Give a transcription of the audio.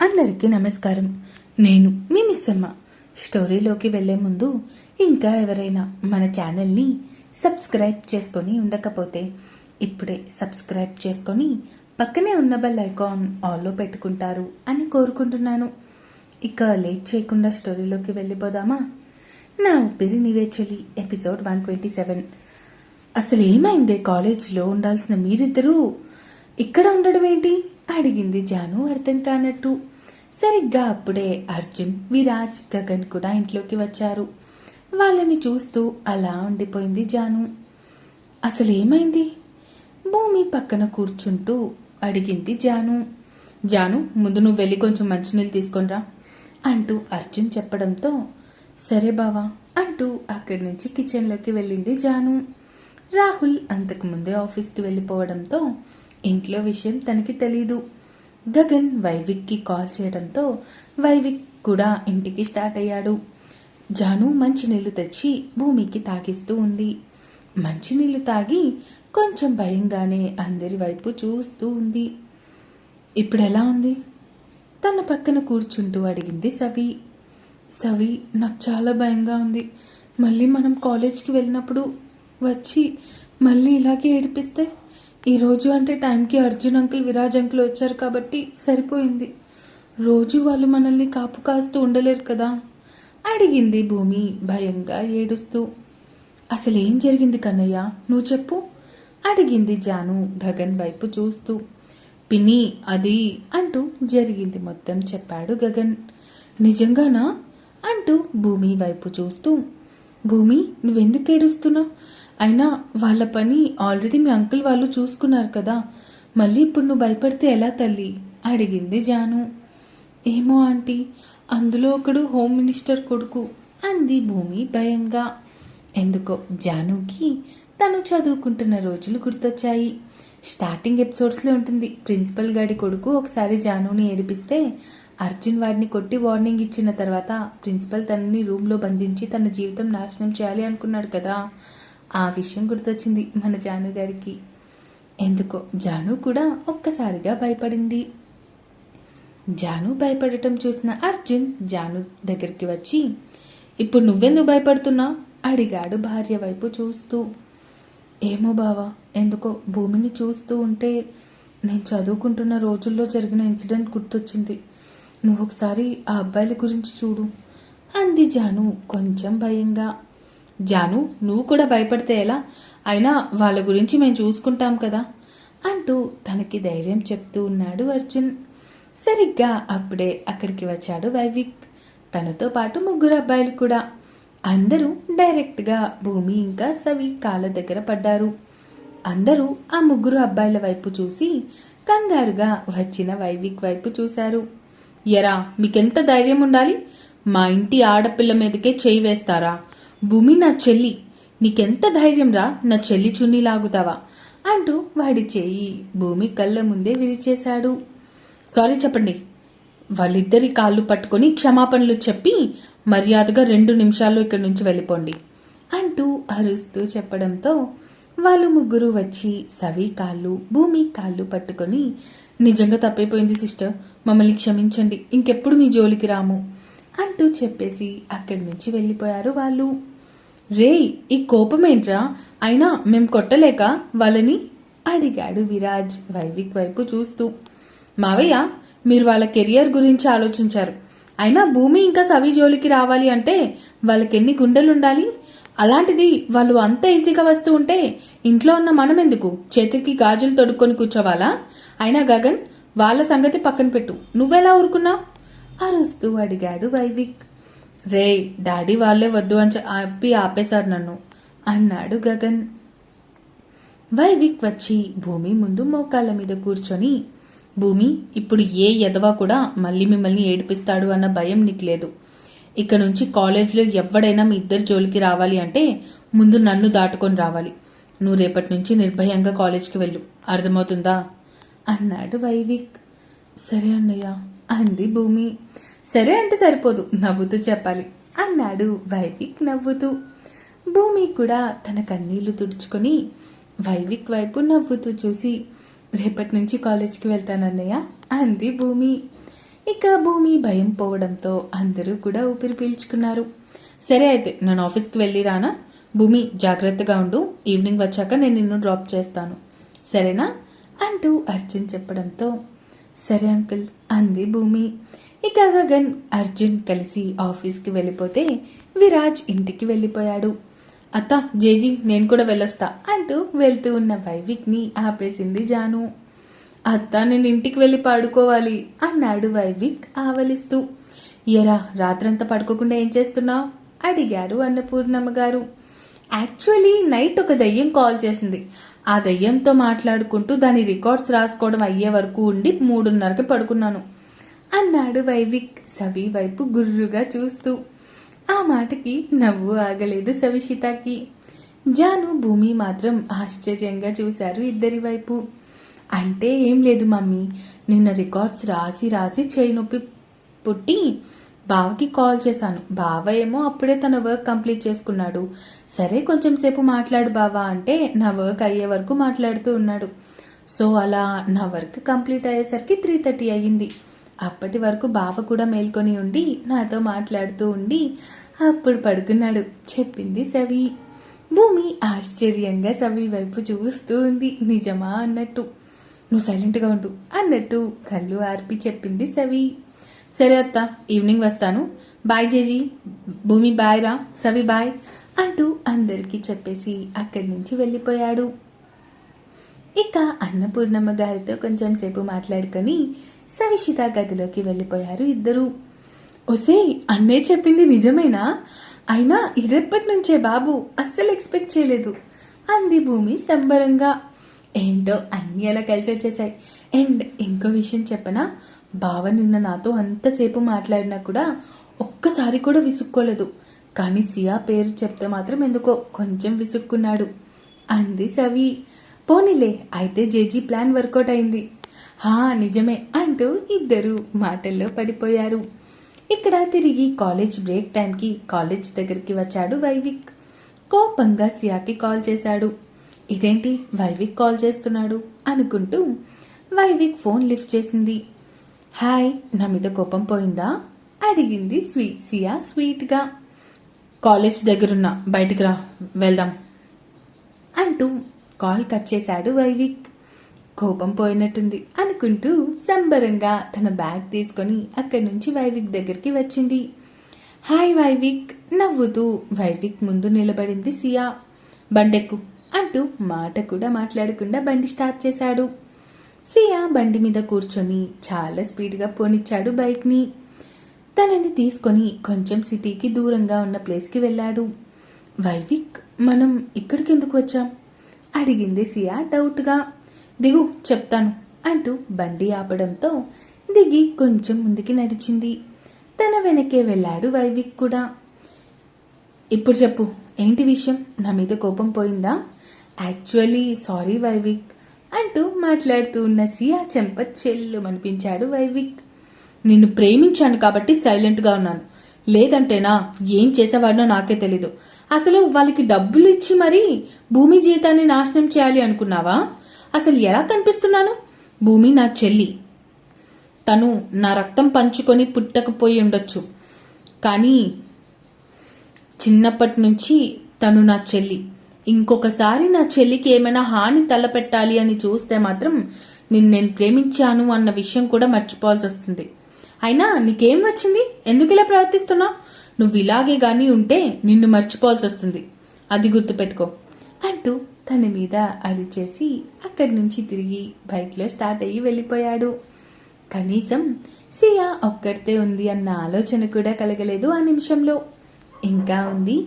అందరికీ నమస్కారం. నేను మీ మిస్సమ్మ. స్టోరీలోకి వెళ్ళే ముందు ఇంకా ఎవరైనా మన ఛానల్ని సబ్స్క్రైబ్ చేసుకొని ఉండకపోతే ఇప్పుడే సబ్స్క్రైబ్ చేసుకొని పక్కనే ఉన్న బెల్ ఐకాన్ ఆల్లో పెట్టుకుంటారు అని కోరుకుంటున్నాను. ఇక లేట్ చేయకుండా స్టోరీలోకి వెళ్ళిపోదామా? నా ఊపిరి నీవే చెలి ఎపిసోడ్ వన్ ట్వంటీ సెవెన్. అసలు ఏమైందే కాలేజ్లో ఉండాల్సిన మీరిద్దరూ ఇక్కడ ఉండడం ఏంటి అడిగింది జాను అర్థం కానట్టు. సరిగ్గా అప్పుడే అర్జున్ విరాజ్ గగన్ కూడా ఇంట్లోకి వచ్చారు. వాళ్ళని చూస్తూ అలా ఉండిపోయింది జాను. అసలు ఏమైంది? భూమి పక్కన కూర్చుంటూ అడిగింది జాను. జాను ముందు నువ్వు వెళ్ళి కొంచెం మంచినీళ్ళు తీసుకొనిరా అంటూ అర్జున్ చెప్పడంతో సరే బావా అంటూ అక్కడి నుంచి కిచెన్లోకి వెళ్ళింది జాను. రాహుల్ అంతకుముందే ఆఫీస్కి వెళ్ళిపోవడంతో ఇంట్లో విషయం తనకి తెలీదు. గగన్ వైవిక్కి కాల్ చేయడంతో వైవిక్ కూడా ఇంటికి స్టార్ట్ అయ్యాడు. జాను మంచినీళ్ళు తెచ్చి భూమికి తాగిస్తూ ఉంది. మంచినీళ్ళు తాగి కొంచెం భయంగానే అందరి వైపు చూస్తూ ఉంది. ఇప్పుడు ఎలా ఉంది? తన పక్కన కూర్చుంటూ అడిగింది సవి. సవి నాకు చాలా భయంగా ఉంది. మళ్ళీ మనం కాలేజ్కి వెళ్ళినప్పుడు వచ్చి మళ్ళీ ఇలాగే ఏడిపిస్తే? ఈరోజు అంటే టైంకి అర్జున్ అంకుల్ విరాజ్ అంకుల్ వచ్చారు కాబట్టి సరిపోయింది. రోజు వాళ్ళు మనల్ని కాపు కాస్తూ ఉండలేరు కదా. అడిగింది భూమి భయంగా ఏడుస్తూ. అసలు ఏం జరిగింది కన్నయ్య? నువ్వు చెప్పు. అడిగింది జాను గగన్ వైపు చూస్తూ. పిన్ని అది అంటూ జరిగింది మొత్తం చెప్పాడు గగన్. నిజంగానా? అంటూ భూమి వైపు చూస్తూ. భూమి నువ్వెందుకు ఏడుస్తున్నావు? అయినా వాళ్ళ పని ఆల్రెడీ మీ అంకుల్ వాళ్ళు చూసుకున్నారు కదా. మళ్ళీ ఇప్పుడు నువ్వు భయపడితే ఎలా తల్లి? అడిగింది జాను. ఏమో ఆంటీ అందులో ఒకడు హోమ్ మినిస్టర్ కొడుకు అంది భూమి భయంగా. ఎందుకో జానుకి తను చదువుకుంటున్న రోజులు గుర్తొచ్చాయి. స్టార్టింగ్ ఎపిసోడ్స్లో ఉంటుంది ప్రిన్సిపల్ గాడి కొడుకు ఒకసారి జానుని ఏడిపిస్తే అర్జున్ వాడిని కొట్టి వార్నింగ్ ఇచ్చిన తర్వాత ప్రిన్సిపల్ తనని రూమ్లో బంధించి తన జీవితం నాశనం చేయాలి అనుకున్నాడు కదా. ఆ విషయం గుర్తొచ్చింది మన జాను గారికి. ఎందుకో జాను కూడా ఒక్కసారిగా భయపడింది. జాను భయపడటం చూసిన అర్జున్ జాను దగ్గరికి వచ్చి ఇప్పుడు నువ్వెందుకు భయపడుతున్నావు? అడిగాడు భార్య వైపు చూస్తూ. ఏమో బావా ఎందుకో భూమిని చూస్తూ ఉంటే నేను చదువుకుంటున్న రోజుల్లో జరిగిన ఇన్సిడెంట్ గుర్తొచ్చింది. నువ్వు ఒకసారి ఆ అబ్బాయిల గురించి చూడు అంది జాను కొంచెం భయంగా. జాను నువ్వు కూడా భయపడితే ఎలా? అయినా వాళ్ళ గురించి మేము చూసుకుంటాం కదా? అంటూ తనకి ధైర్యం చెప్తూ ఉన్నాడు అర్జున్. సరిగ్గా అప్పుడే అక్కడికి వచ్చాడు వైవిక్. తనతో పాటు ముగ్గురు అబ్బాయిలు కూడా. అందరూ డైరెక్ట్గా భూమి ఇంకా సవి కాళ్ళ దగ్గర పడ్డారు. అందరూ ఆ ముగ్గురు అబ్బాయిల వైపు చూసి కంగారుగా వచ్చిన వైవిక్ వైపు చూశారు. ఎరా మీకెంత ధైర్యం ఉండాలి? మా ఇంటి ఆడపిల్ల మీదకే చేయి వేస్తారా? భూమి నా చెల్లి. నీకెంత ధైర్యం రా నా చెల్లి చున్నీ లాగుతావా? అంటూ వాడి చేయి భూమి కళ్ళ ముందే విరిచేశాడు. సారీ చెప్పండి. వాళ్ళిద్దరి కాళ్ళు పట్టుకొని క్షమాపణలు చెప్పి మర్యాదగా రెండు నిమిషాల్లో ఇక్కడి నుంచి వెళ్ళిపోండి అంటూ అరుస్తూ చెప్పడంతో వాళ్ళు ముగ్గురు వచ్చి సవి కాళ్ళు భూమి కాళ్ళు పట్టుకొని నిజంగా తప్పైపోయింది సిస్టర్. మమ్మల్ని క్షమించండి. ఇంకెప్పుడు మీ జోలికి రాము. అంటూ చెప్పేసి అక్కడి నుంచి వెళ్ళిపోయారు వాళ్ళు. రే ఈ కోపమేంట్రా? అయినా మేం కొట్టలేక వాళ్ళని అడిగాడు విరాజ్ వైవిక్ వైపు చూస్తూ. మావయ్య మీరు వాళ్ళ కెరియర్ గురించి ఆలోచించారు. అయినా భూమి ఇంకా సవి జోలికి రావాలి అంటే వాళ్ళకెన్ని గుండెలుండాలి? గుండెలు ఉండాలి అలాంటిది వాళ్ళు అంత ఈజీగా వస్తూ ఉంటే ఇంట్లో ఉన్న మనం ఎందుకు చేతికి గాజులు తొడుక్కొని కూర్చోవాలా? అయినా గగన్ వాళ్ళ సంగతి పక్కన పెట్టు. నువ్వెలా ఊరుకున్నావు? అరుస్తూ అడిగాడు వైవిక్. రే డాడీ వాళ్ళే వద్దు అని చెప్పి ఆపేశారు నన్ను అన్నాడు గగన్. వైవిక్ వచ్చి భూమి ముందు మోకాళ్ళ మీద కూర్చొని భూమి ఇప్పుడు ఏ ఎదవా కూడా మళ్ళీ మిమ్మల్ని ఏడిపిస్తాడు అన్న భయం నీకు లేదు. ఇక నుంచి కాలేజ్లో ఎవడైనా మీ ఇద్దరు జోలికి రావాలి అంటే ముందు నన్ను దాటుకొని రావాలి. నువ్వు రేపటి నుంచి నిర్భయంగా కాలేజ్కి వెళ్ళు. అర్థమవుతుందా? అన్నాడు వైవిక్. సరే అన్నయ్య. అంది భూమి. సరే అంటే సరిపోదు నవ్వుతూ చెప్పాలి అన్నాడు వైవిక్ నవ్వుతూ. భూమి కూడా తన కన్నీళ్ళు తుడుచుకొని వైవిక్ వైపు నవ్వుతూ చూసి రేపటి నుంచి కాలేజ్కి వెళ్తానన్నయ్య అంది భూమి. ఇక భూమి భయం పోవడంతో అందరూ కూడా ఊపిరి పీల్చుకున్నారు. సరే అయితే నేను ఆఫీస్కి వెళ్ళి రానా? భూమి జాగ్రత్తగా ఉండు ఈవినింగ్ వచ్చాక నేను నిన్ను డ్రాప్ చేస్తాను. సరేనా? అంటూ అర్జున్ చెప్పడంతో సరే అంకుల్ అంది భూమి. ఇక గగన్ అర్జున్ కలిసి ఆఫీస్కి వెళ్ళిపోతే విరాజ్ ఇంటికి వెళ్ళిపోయాడు. అత్త జేజీ నేను కూడా వెళ్ళొస్తా అంటూ వెళ్తూ ఉన్న వైవిక్ని ఆపేసింది జాను. అత్త నేను ఇంటికి వెళ్ళి పడుకోవాలి అన్నాడు వైవిక్ ఆవలిస్తూ. ఎరా రాత్రంతా పడుకోకుండా ఏం చేస్తున్నావు? అడిగారు అన్నపూర్ణమ్మ గారు. యాక్చువల్లీ నైట్ ఒక దయ్యం కాల్ చేసింది. ఆ దయ్యంతో మాట్లాడుకుంటూ దాని రికార్డ్స్ రాసుకోవడం అయ్యే వరకు ఉండి మూడున్నరకి పడుకున్నాను. అన్నాడు వైవిక్ సవి వైపు గుర్రుగా చూస్తూ. ఆ మాటకి నవ్వు ఆగలేదు సవిషితకి. జాను భూమి మాత్రం ఆశ్చర్యంగా చూశారు ఇద్దరి వైపు. అంటే ఏం లేదు మమ్మీ నిన్న రికార్డ్స్ రాసి రాసి చేయి నొప్పి పుట్టి బావకి కాల్ చేశాను. బావ ఏమో అప్పుడే తన వర్క్ కంప్లీట్ చేసుకున్నాడు. సరే కొంచెం సేపు మాట్లాడు బావా అంటే నా వర్క్ అయ్యే వరకు మాట్లాడుతూ ఉన్నాడు. సో అలా నా వర్క్ కంప్లీట్ అయ్యేసరికి త్రీ థర్టీ అయ్యింది. అప్పటి వరకు బావ కూడా మేల్కొని ఉండి నాతో మాట్లాడుతూ ఉండి అప్పుడు పడుకున్నాడు. చెప్పింది సవి. భూమి ఆశ్చర్యంగా సవి వైపు చూస్తూ ఉంది. నిజమా అన్నట్టు. నువ్వు సైలెంట్గా ఉండు అన్నట్టు కళ్ళు ఆర్పి చెప్పింది సవి. సరే అత్త ఈవినింగ్ వస్తాను. బాయ్ జేజీ భూమి బాయ్ రా. సవి బాయ్ అంటూ అందరికీ చెప్పేసి అక్కడి నుంచి వెళ్ళిపోయాడు. ఇక అన్నపూర్ణమ్మ గారితో కొంచెం సేపు మాట్లాడుకొని సవిషిత గదిలోకి వెళ్ళిపోయారు ఇద్దరు. ఒసే అన్నే చెప్పింది నిజమేనా? అయినా ఇదెప్పటి నుంచే బాబు అస్సలు ఎక్స్పెక్ట్ చేయలేదు అంది భూమి సంబరంగా. ఏంటో అన్నీ అలా కలిసి వచ్చేసాయి అండ్ ఇంకో విషయం చెప్పనా? బావ నిన్న నాతో అంతసేపు మాట్లాడినా కూడా ఒక్కసారి కూడా విసుక్కోలేదు. కానీ సియా పేరు చెప్తే మాత్రం ఎందుకో కొంచెం విసుక్కున్నాడు. అంది సవి. పోనీలే అయితే జేజీ ప్లాన్ వర్కౌట్ అయింది. హా నిజమే అంటూ ఇద్దరు మాటల్లో పడిపోయారు. ఇక్కడ తిరిగి కాలేజ్ బ్రేక్ టైంకి కాలేజ్ దగ్గరికి వచ్చాడు వైవిక్. కోపంగా సియాకి కాల్ చేశాడు. ఇదేంటి వైవిక్ కాల్ చేస్తున్నాడు? అనుకుంటూ వైవిక్ ఫోన్ లిఫ్ట్ చేసింది. హాయ్ నా మీద కోపం పోయిందా? అడిగింది స్వీ సియా స్వీట్గా. కాలేజ్ దగ్గరున్నా బయటికి రా వెళ్దాం. అంటూ కాల్ కట్ చేశాడు వైవిక్. కోపం పోయినట్టుంది అనుకుంటూ సంబరంగా తన బ్యాగ్ తీసుకొని అక్కడి నుంచి వైవిక్ దగ్గరికి వచ్చింది. హాయ్ వైవిక్ నవ్వుతూ వైవిక్ ముందు నిలబడింది సియా. బండెక్కు అంటూ మాట కూడా మాట్లాడకుండా బండి స్టార్ట్ చేశాడు. సియా బండి మీద కూర్చొని చాలా స్పీడ్గా పోనిచ్చాడు బైక్ని. తనని తీసుకొని కొంచెం సిటీకి దూరంగా ఉన్న ప్లేస్కి వెళ్ళాడు. వైవిక్ మనం ఇక్కడికి ఎందుకు వచ్చాం? అడిగింది సియా డౌట్గా. దిగు చెప్తాను అంటూ బండి ఆపడంతో దిగి కొంచెం ముందుకి నడిచింది. తన వెనకే వెళ్ళాడు వైవిక్ కూడా. ఇప్పుడు చెప్పు ఏంటి విషయం? నా మీద కోపం పోయిందా? యాక్చువల్లీ సారీ వైవిక్ అంటూ మాట్లాడుతూ ఉన్న సియా చెంప చెల్లుమనిపించాడు వైవిక్. నిన్ను ప్రేమించాను కాబట్టి సైలెంట్గా ఉన్నాను. లేదంటేనా ఏం చేసేవాడినో నాకే తెలీదు. అసలు వాళ్ళకి డబ్బులు ఇచ్చి మరీ భూమి జీవితాన్ని నాశనం చేయాలి అనుకున్నావా? అసలు ఎలా కనిపిస్తున్నాను? భూమి నా చెల్లి. తను నా రక్తం పంచుకొని పుట్టకపోయి ఉండొచ్చు. కానీ చిన్నప్పటి నుంచి తను నా చెల్లి. ఇంకొకసారి నా చెల్లికి ఏమైనా హాని తలపెట్టాలి అని చూస్తే మాత్రం నిన్ను నేను ప్రేమించాను అన్న విషయం కూడా మర్చిపోవాల్సి వస్తుంది. అయినా నీకేం వచ్చింది? ఎందుకు ఇలా ప్రవర్తిస్తున్నావు? నువ్వు ఇలాగే కానీ ఉంటే నిన్ను మర్చిపోవాల్సి వస్తుంది. అది గుర్తుపెట్టుకో. అంటూ తన మీద అరిచేసి అక్కడి నుంచి తిరిగి బైక్లో స్టార్ట్ అయ్యి వెళ్ళిపోయాడు. కనీసం సియా ఒక్కరితే ఉంది అన్న ఆలోచన కూడా కలగలేదు ఆ నిమిషంలో. ఇంకా ఉంది